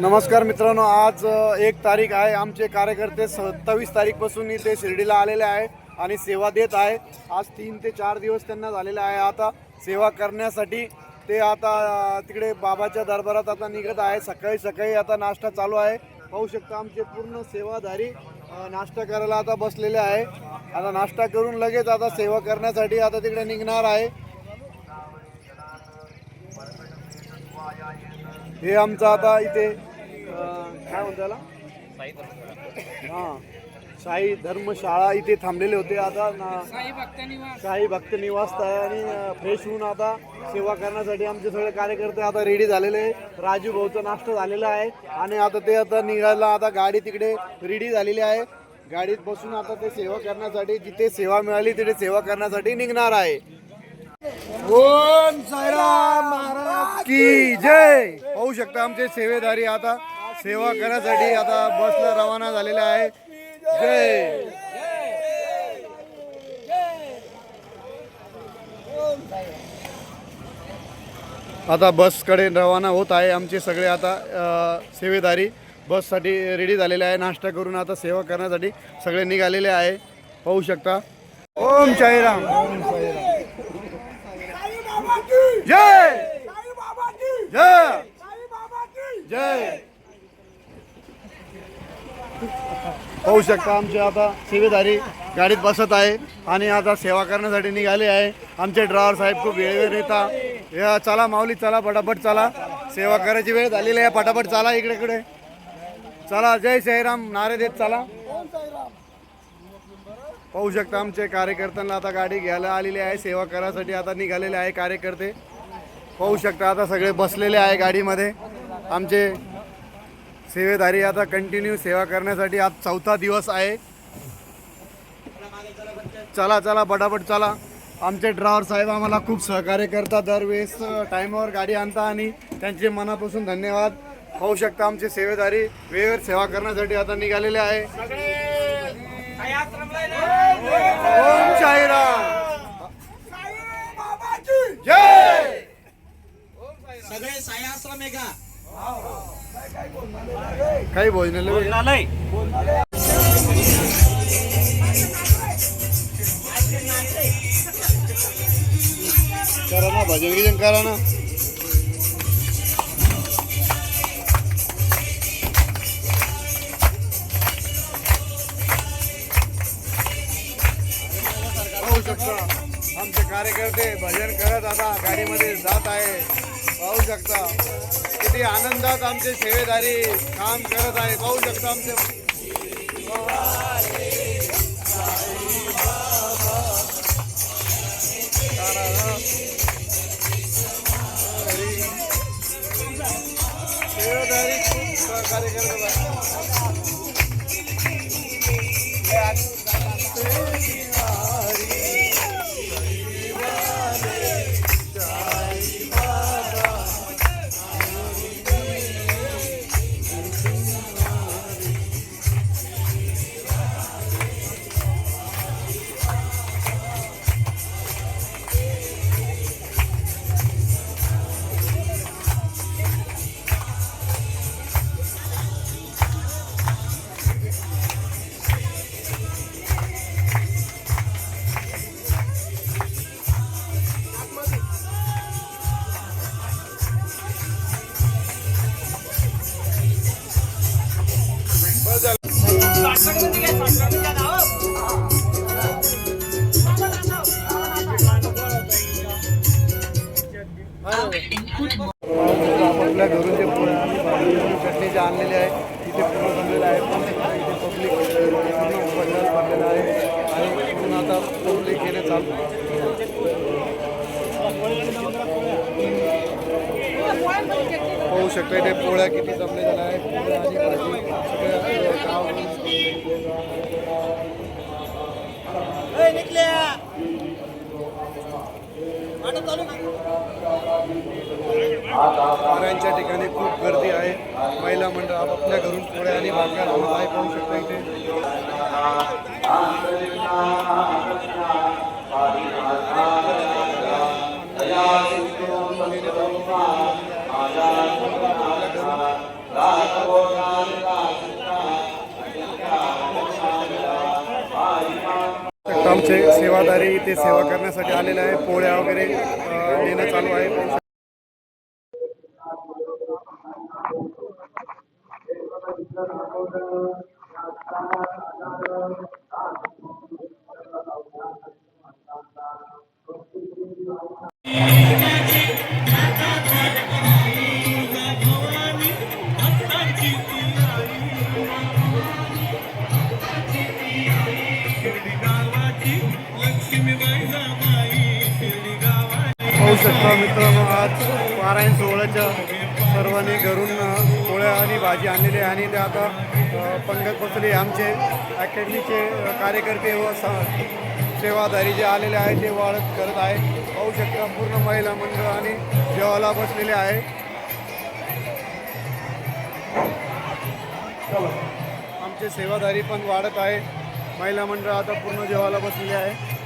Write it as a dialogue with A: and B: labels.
A: नमस्कार मित्रांनो आज एक तारीख आहे. आमचे कार्यकर्ते सत्तावीस तारीखपासून इथे शिर्डीला आलेले आहे आणि सेवा देत आहे. आज तीन ते चार दिवस त्यांना झालेले आहे. आता सेवा करण्यासाठी ते आता तिकडे बाबाच्या दरबारात आता निघत आहे. सकाळी सकाळी आता नाश्ता चालू आहे. पाहू शकता आमचे पूर्ण सेवाधारी नाश्ता करायला आता बसलेले आहे. आता नाश्ता करून लगेच आता सेवा करण्यासाठी आता तिकडे निघणार आहे. हे आमचं आता इथे काय म्हणताला हा हां साई धर्मशाळा इथे थांबलेले होते आता. शाही साई भक्त निवास आणि फ्रेश होऊन आता सेवा करण्यासाठी आमचे सगळे कार्यकर्ते आता रेडी झालेले आहे. राजू भाऊचा नाश्ता झालेला आहे आणि आता ते आता निघायला आता गाडी तिकडे रेडी झालेली आहे. गाडीत बसून आता ते सेवा करण्यासाठी जिथे सेवा मिळाली तिथे सेवा करण्यासाठी निघणार आहे. ओम साईराम महाराज की जय. पाहू शकता आमचे सेवेदारी आता सेवा करण्यासाठी आता बसला रवाना झालेला आहे. जय. आता बसकडे रवाना होत आहे आमचे सगळे आता अ, सेवेदारी बससाठी रेडी झालेले आहे. नाश्ता करून आता सेवा करण्यासाठी सगळे निघालेले आहे. पाहू शकता. ओम साईराम. ओम साईराम. जय। जय। जय। पाहू शकता आमचे आता सेवेदारी गाडीत बसत आहे आणि आता सेवा करण्यासाठी निघाले आहे. आमचे ड्रायव्हर साहेब खूप वेळेवर येतात या चला माऊली चला पटापट चला. सेवा करायची वेळ झालेली आहे. पटापट चला इकडे इकडे चला जय साईराम. नारे देत चला. पाहू शकता आमचे कार्यकर्त्यांना आता गाडी घ्यायला आलेली आहे. सेवा करायसाठी आता निघालेले आहे कार्यकर्ते. पाहू शकता आता सगळे बसलेले आहे गाडीमध्ये. आमचे सेवेदारी आता कंटिन्यू सेवा करण्यासाठी आज चौथा दिवस आहे. चला चला पटापट चला. आमचे ड्रायव्हर साहेब आम्हाला खूप सहकार्य करतात. दरवेळेस टाईमावर गाडी आणता आणि त्यांचे मनापासून धन्यवाद. पाहू शकता आमचे सेवेदारी वेळेवर सेवा करण्यासाठी आता निघालेले आहे. काही भोजनालय करा ना भजन गिजन करा ना पाहू शकता आमचे कार्यकर्ते भजन करत आता गाडीमध्ये जात आहे। पाहू शकता. किती आनंदात आमचे सेवेदारी काम करत आहे. पाहू शकता आमचे. कार्यक्रम आपल्या घरून जे चटणी जे आणलेले आहे तिथे पूर्ण जमलेलं आहे इथे पब्लिक पूर्ण पंडाल भरलेलं आहे आणि पूर्ण आता पब्लिक गेले चालू पाहू शकता इथे पोळ्या किती जमलेल्या आहे पोळ्या आणि पोळ्यांच्या ठिकाणी खूप गर्दी आहे. महिला मंडळ आपापल्या घरून पोळ्या आणि भाकऱ्या लावत आहे पाहू शकता इथे. आमचे सेवादारी इथे सेवा करण्यासाठी आलेले आहे. पोळ्या वगैरे येणं चालू आहे. पाहू शकता. पाहू मित्रांनो आज पारायण सोहळ्याच्या सर्वांनी घरून पोळ्या आणि भाजी आणलेली आहे आणि ते आता पंगत पंकज बसले आमचे अकॅडमीचे कार्यकर्ते व स- सेवाधारी जे आलेले आहेत ते वाढत करत आहे पाहू शकता पूर्ण महिला मंडळ आणि जेवाला बसलेले आहे. आमचे सेवाधारी पण वाढत आहे. महिला मंडळ आता पूर्ण जेवाला बसलेले आहे.